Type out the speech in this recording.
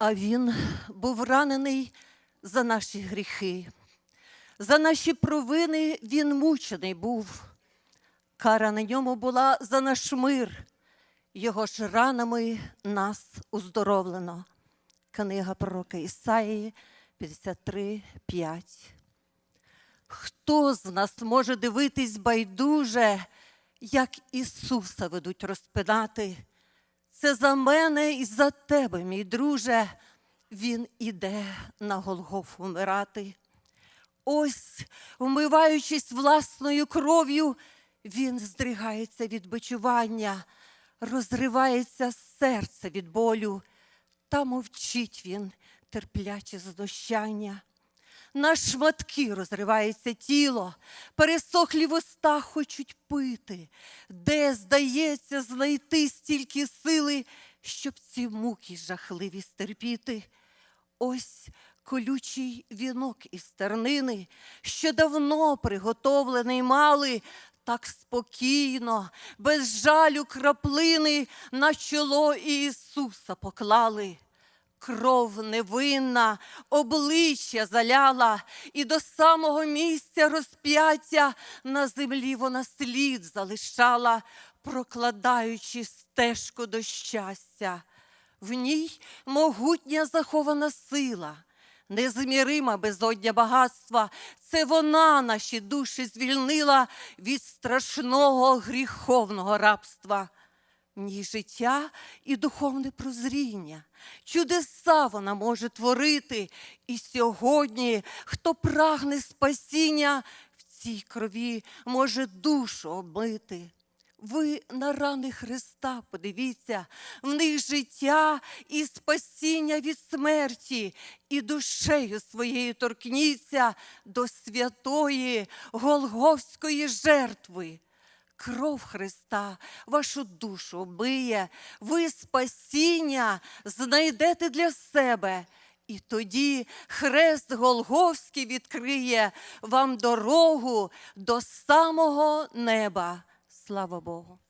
А він був ранений за наші гріхи, за наші провини він мучений був. Кара на ньому була за наш мир, його ж ранами нас уздоровлено. Книга пророка Ісаї 53, 5. Хто з нас може дивитись байдуже, як Ісуса ведуть розпинати? Це за мене і за тебе, мій друже, Він іде на Голгофу вмирати. Ось, вмиваючись власною кров'ю, він здригається від бичування, розривається серце від болю, та мовчить він, терпляче знущання. На шматки розривається тіло, пересохлі вуста хочуть пити, де, здається, знайти стільки сили, щоб ці муки жахливі стерпіти. Ось колючий вінок із тернини, що давно приготовлений мали, так спокійно, без жалю краплини на чоло Ісуса поклали. Кров невинна, обличчя заляла, і до самого місця розп'яття на землі вона слід залишала, прокладаючи стежку до щастя. В ній могутня захована сила, незмірима безодня багатства. Це вона наші душі звільнила від страшного гріховного рабства. Ній життя і духовне прозріння. Чудеса вона може творити. І сьогодні, хто прагне спасіння, в цій крові може душу обмити. Ви на рани Христа подивіться, в них життя і спасіння від смерті, і душею своєю торкніться до святої Голговської жертви. Кров Христа вашу душу биє, ви спасіння знайдете для себе. І тоді хрест Голговський відкриє вам дорогу до самого неба. Слава Богу.